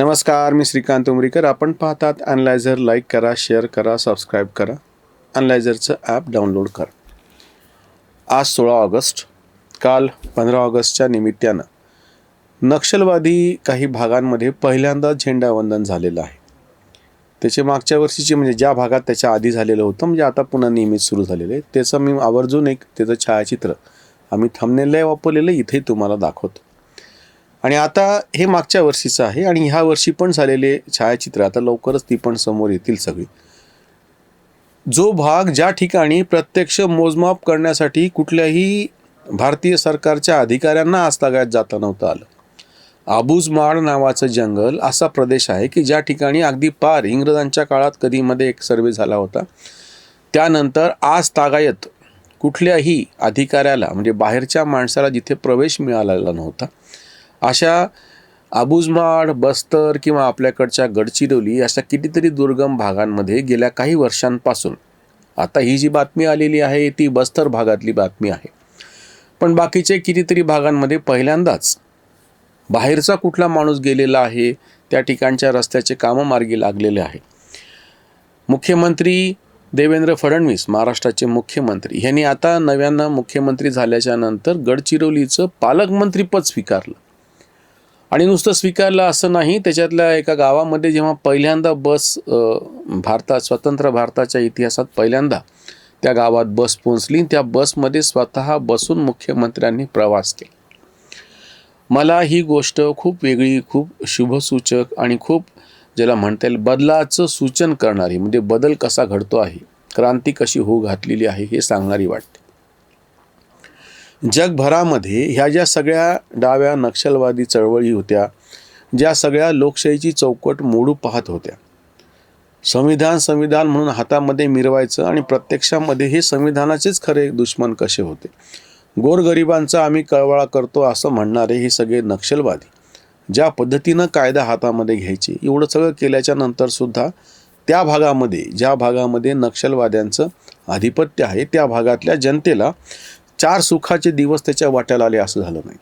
नमस्कार मी श्रीकांत उमरीकर. आपण पाहतात अनलायझर लाईक करा शेअर करा सबस्क्राईब करा. अनलायझरचं ॲप डाउनलोड करा. आज सोळा ऑगस्ट काल पंधरा ऑगस्टच्या निमित्तानं नक्षलवादी काही भागांमध्ये पहिल्यांदा झेंडावंदन झालेलं आहे. त्याचे मागच्या वर्षीचे म्हणजे ज्या भागात त्याच्या आधी झालेलं होतं म्हणजे आता पुन्हा नियमित सुरू झालेलं आहे. त्याचं मी आवर्जून एक त्याचं छायाचित्र आम्ही थंबनेलला वापरलेलं इथे तुम्हाला दाखवतो. आणि आता हे मागच्या वर्षीचं आहे आणि ह्या वर्षी पण झालेले छायाचित्र आता लवकरच ती पण समोर येतील सगळी. जो भाग ज्या ठिकाणी प्रत्यक्ष मोजमाप करण्यासाठी कुठल्याही भारतीय सरकारच्या अधिकाऱ्यांना आजतागायत जाता नव्हतं आलं. आबुजमाड नावाचं जंगल असा प्रदेश आहे की ज्या ठिकाणी अगदी पार इंग्रजांच्या काळात कधीमध्ये एक सर्वे झाला होता. त्यानंतर आज तागायत कुठल्याही अधिकाऱ्याला म्हणजे बाहेरच्या माणसाला जिथे प्रवेश मिळालेला नव्हता अशा आबुजमाड बस्तर किंवा आपल्याकडच्या गडचिरोली अशा कितीतरी दुर्गम भागांमध्ये गेल्या काही वर्षांपासून आता ही जी बातमी आलेली आहे ती बस्तर भागातली बातमी आहे. पण बाकीचे कितीतरी भागांमध्ये पहिल्यांदाच बाहेरचा कुठला माणूस गेलेला आहे त्या ठिकाणच्या रस्त्याचे कामं मार्गी लागलेले आहे मुख्यमंत्री देवेंद्र फडणवीस महाराष्ट्राचे मुख्यमंत्री ह्यांनी आता नव्यानं मुख्यमंत्री झाल्याच्यानंतर गडचिरोलीचं पालकमंत्रीपद स्वीकारलं. आणि नुसतं स्वीकारलं असं नाही त्याच्यातल्या एका गावामध्ये जेव्हा पहिल्यांदा बस भारतात स्वतंत्र भारताच्या इतिहासात पहिल्यांदा त्या गावात बस पोहोचली त्या बसमध्ये स्वतः बसून मुख्यमंत्र्यांनी प्रवास केला. मला ही गोष्ट खूप वेगळी खूप शुभसूचक आणि खूप ज्याला म्हणता येईल बदलाचं सूचन करणारी म्हणजे बदल कसा घडतो आहे क्रांती कशी होऊ घातलेली आहे हे सांगणारी वाटते. जगभरामध्ये ह्या ज्या सगळ्या डाव्या नक्षलवादी चळवळी होत्या ज्या सगळ्या लोकशाहीची चौकट मोडू पाहत होत्या. संविधान संविधान म्हणून हातामध्ये मिरवायचं आणि प्रत्यक्षामध्ये हे संविधानाचेच खरे दुश्मन कसे होते? गोरगरिबांचा आम्ही कळवळा करतो असं म्हणणारे हे सगळे नक्षलवादी ज्या पद्धतीनं कायदा हातामध्ये घ्यायचे एवढं सगळं केल्याच्या नंतरसुद्धा त्या भागामध्ये ज्या भागामध्ये नक्षलवाद्यांचं आधिपत्य आहे त्या भागातल्या जनतेला चार सुखाचे दिवस त्याच्या वाट्याला आले असं झालं नाही.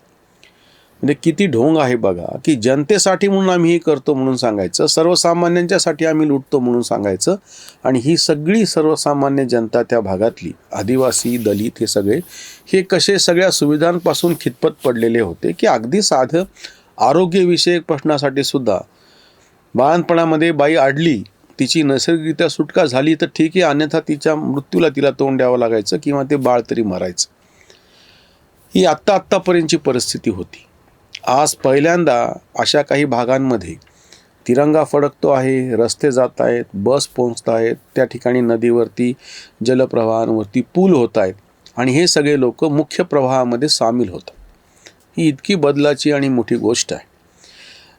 म्हणजे किती ढोंग आहे बघा की जनतेसाठी म्हणून आम्ही हे करतो म्हणून सांगायचं सर्वसामान्यांच्यासाठी आम्ही लुटतो म्हणून सांगायचं आणि ही सगळी सर्वसामान्य जनता त्या भागातली आदिवासी दलित हे सगळे हे कसे सगळ्या सुविधांपासून खितपत पडलेले होते की अगदी साधं आरोग्यविषयक प्रश्नासाठी सुद्धा बाळणपणामध्ये बाई आडली तिची नैसर्गिकरित्या सुटका झाली तर ठीक आहे अन्यथा तिच्या मृत्यूला तिला तोंड द्यावं लागायचं किंवा ते बाळ तरी मरायचं. ही आत्ता आत्तापर्यंतची परिस्थिती होती. आज पहिल्यांदा अशा काही भागांमध्ये तिरंगा फडकतो आहे रस्ते जात आहेत बस पोहोचत आहेत त्या ठिकाणी नदीवरती जलप्रवाहांवरती पूल होत आहेत आणि हे सगळे लोक मुख्य प्रवाहामध्ये सामील होतात. ही इतकी बदलाची आणि मोठी गोष्ट आहे.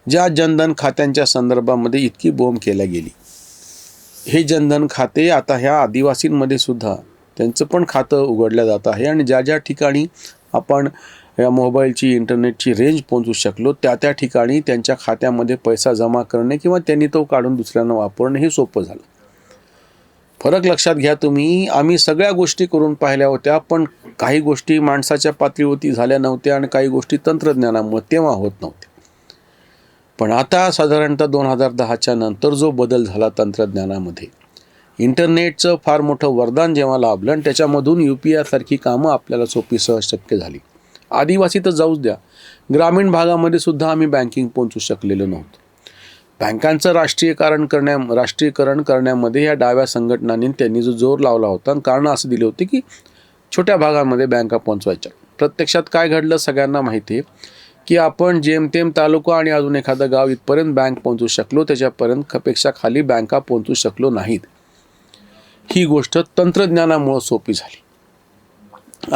ज्या जनधन खात्यांच्या संदर्भामध्ये इतकी बोंब केल्या गेली. हे जनधन खाते आता ह्या आदिवासींमध्ये सुद्धा त्यांचं पण खातं उघडलं जात आहे आणि ज्या ज्या ठिकाणी आपण या मोबाईलची इंटरनेटची रेंज पोहोचू शकलो त्या त्या ठिकाणी त्यांच्या खात्यामध्ये पैसा जमा करणे किंवा त्यांनी तो काढून दुसऱ्यांना वापरणे हे सोपं झालं. फरक लक्षात घ्या तुम्ही आम्ही सगळ्या गोष्टी करून पाहिल्या होत्या पण काही गोष्टी माणसाच्या पातळीवरती झाल्या नव्हत्या आणि काही गोष्टी तंत्रज्ञानामुळे तेव्हा होत नव्हत्या. पण आता साधारणतः दोन हजार दहाच्या नंतर जो बदल झाला तंत्रज्ञानामध्ये इंटरनेटचं फार मोठं वरदान जेव्हा लाभलं आणि त्याच्यामधून यू पी आयसारखी कामं आपल्याला सोपी सहज शक्य झाली. आदिवासी तर जाऊच द्या. ग्रामीण भागामध्ये सुद्धा आम्ही बँकिंग पोहोचू शकलेलो नव्हतो. बँकांचं राष्ट्रीयकरण करण्या राष्ट्रीयकरण करण्यामध्ये या डाव्या संघटनांनी त्यांनी जो जोर लावला होता आणि कारणं असं दिली होती की छोट्या भागांमध्ये बँका पोहोचवायच्या. प्रत्यक्षात काय घडलं सगळ्यांना माहिती आहे की आपण जेमतेम तालुका आणि अजून एखादं गाव इथपर्यंत बँक पोहोचू शकलो त्याच्यापर्यंत पेक्षा खाली बँका पोहोचू शकलो नाहीत. ही गोष्ट तंत्रज्ञानामुळं सोपी झाली.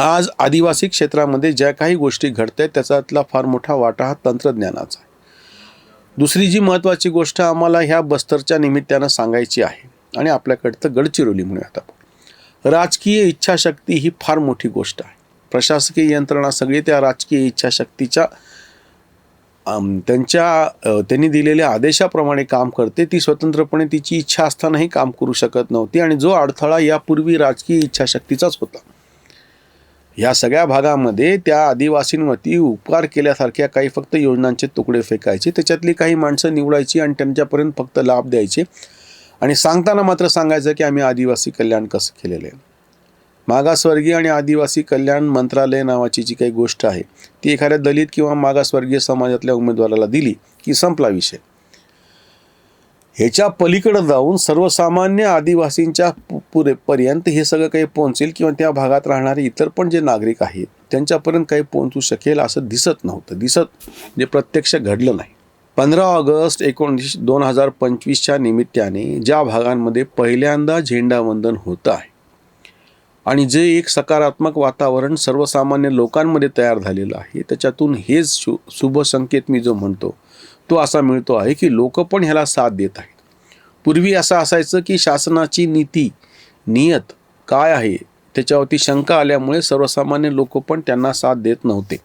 आज आदिवासी क्षेत्रामध्ये ज्या काही गोष्टी घडत आहेत त्याच्यातला फार मोठा वाटा हा तंत्रज्ञानाचा आहे. दुसरी जी महत्त्वाची गोष्ट आम्हाला ह्या बस्तरच्या निमित्तानं सांगायची आहे आणि आपल्याकडचं गडचिरोली म्हणूयात आपण. राजकीय इच्छाशक्ती ही फार मोठी गोष्ट आहे. प्रशासकीय यंत्रणा सगळी त्या राजकीय इच्छाशक्तीच्या त्यांच्या त्यांनी दिलेल्या आदेशाप्रमाणे काम करते ती स्वतंत्रपणे तिची इच्छा असतानाही काम करू शकत नव्हती आणि जो अडथळा यापूर्वी राजकीय इच्छाशक्तीचाच होता. या सगळ्या भागामध्ये त्या आदिवासींवरती उपकार केल्यासारख्या काही फक्त योजनांचे तुकडे फेकायचे त्याच्यातली काही माणसं निवडायची आणि त्यांच्यापर्यंत फक्त लाभ द्यायचे. आणि सांगताना मात्र सांगायचं की आम्ही आदिवासी कल्याण कसं केलेलं आहे. मागासवर्गीय आणि आदिवासी कल्याण मंत्रालय नावाची जी काही गोष्ट आहे ती एखाद्या दलित किंवा मागासवर्गीय समाजातल्या उमेदवाराला दिली की संपला विषय. ह्याच्या पलीकडं जाऊन सर्वसामान्य आदिवासींच्या पु- हे सगळं काही पोहोचेल किंवा त्या भागात राहणारे इतर पण जे नागरिक आहेत त्यांच्यापर्यंत काही पोहोचू शकेल असं दिसत नव्हतं. दिसत जे प्रत्यक्ष घडलं नाही. पंधरा ऑगस्ट एकोणीस दोन हजार पंचवीसच्या निमित्ताने ज्या भागांमध्ये पहिल्यांदा झेंडावंदन होतं आहे आणि जे एक सकारात्मक वातावरण सर्वसामान्य लोकांमध्ये तयार झालेलं आहे त्याच्यातून हेच शु शुभ संकेत मी जो म्हणतो तो असा मिळतो आहे की लोक पण ह्याला साथ देत आहेत. पूर्वी असं असायचं की शासनाची नीती नियत काय आहे त्याच्यावरती शंका आल्यामुळे सर्वसामान्य लोक पण त्यांना साथ देत नव्हते.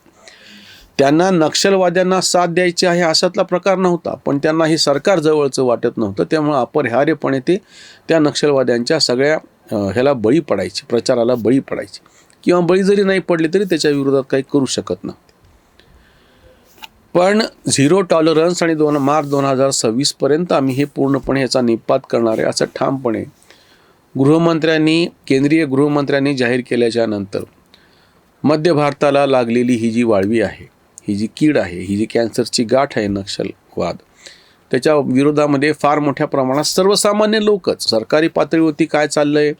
त्यांना नक्षलवाद्यांना साथ द्यायची आहे अशातला प्रकार नव्हता पण त्यांना हे सरकार जवळचं वाटत नव्हतं त्यामुळे अपरिहार्यपणे ते त्या नक्षलवाद्यांच्या सगळ्या ह्याला बळी पडायची प्रचाराला बळी पडायची. किंवा बळी जरी नाही पडले तरी त्याच्या विरोधात काही करू शकत नव्हते पण झिरो टॉलरन्स आणि दोन मार्च दोन हजार सव्वीसपर्यंत आम्ही हे पूर्णपणे याचा निपात करणार आहे असं ठामपणे गृहमंत्र्यांनी केंद्रीय गृहमंत्र्यांनी जाहीर केल्याच्यानंतर मध्य भारताला लागलेली ही जी वाळवी आहे ही जी कीड आहे ही जी कॅन्सरची गाठ आहे नक्षलवाद त्याच्या विरोधामध्ये फार मोठ्या प्रमाणात सर्वसामान्य लोकच सरकारी पातळीवरती काय चाललंय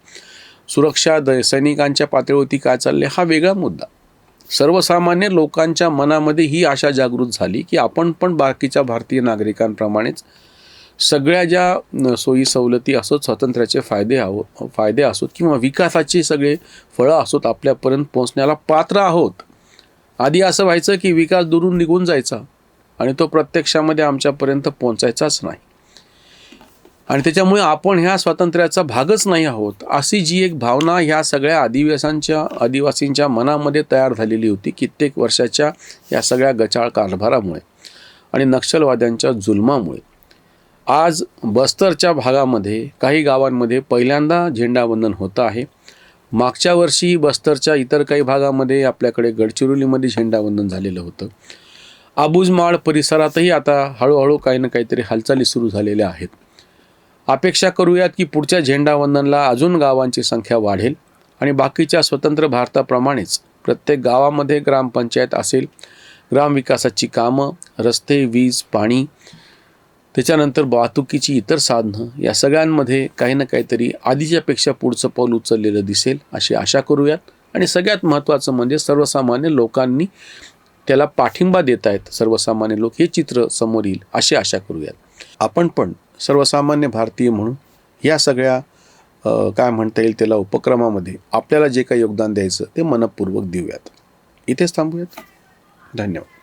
सुरक्षा द सैनिकांच्या पातळीवरती काय चाललंय हा वेगळा मुद्दा. सर्वसामान्य लोकांच्या मनामध्ये ही आशा जागृत झाली की आपण पण बाकीच्या भारतीय नागरिकांप्रमाणेच सगळ्या ज्या सोयी सवलती असोत स्वातंत्र्याचे फायदे आहो फायदे असोत किंवा विकासाची सगळे फळं असोत आपल्यापर्यंत पोहोचण्याला पात्र आहोत. आधी असं व्हायचं की विकास दुरून निघून जायचा. आणि तो प्रत्यक्षामध्ये आमच्यापर्यंत पोहोचायचाच नाही. आणि त्याच्यामुळे आपण ह्या स्वातंत्र्याचा भागच नाही आहोत अशी जी एक भावना ह्या सगळ्या आदिवासांच्या आदिवासींच्या मनामध्ये तयार झालेली होती कित्येक वर्षाच्या या सगळ्या गचाळ कारभारामुळे आणि नक्षलवाद्यांच्या जुलमामुळे. आज बस्तरच्या भागामध्ये काही गावांमध्ये पहिल्यांदा झेंडावंदन होतं आहे. मागच्या वर्षी बस्तरच्या इतर काही भागामध्ये आपल्याकडे गडचिरोलीमध्ये झेंडावंदन झालेलं होतं. आबुजमाळ परिसरातही आता हळूहळू काही ना काहीतरी हालचाली सुरू झालेल्या आहेत. अपेक्षा करूयात की पुढच्या झेंडावंदनला अजून गावांची संख्या वाढेल आणि बाकीच्या स्वतंत्र भारताप्रमाणेच प्रत्येक गावामध्ये ग्रामपंचायत असेल ग्रामविकासाची कामं रस्ते वीज पाणी त्याच्यानंतर वाहतुकीची इतर साधनं या सगळ्यांमध्ये काही ना काहीतरी आधीच्यापेक्षा पुढचं पाऊल उचललेलं दिसेल अशी आशा करूयात. आणि सगळ्यात महत्त्वाचं म्हणजे सर्वसामान्य लोकांनी त्याला पाठिंबा देत आहेत सर्वसामान्य लोक हे चित्र समोर येईल अशी आशा करूयात. आपण पण सर्वसामान्य भारतीय म्हणून या सगळ्या काय म्हणता येईल त्याला उपक्रमामध्ये आपल्याला जे काही योगदान द्यायचं ते मनपूर्वक देऊयात. इथेच थांबूयात. धन्यवाद.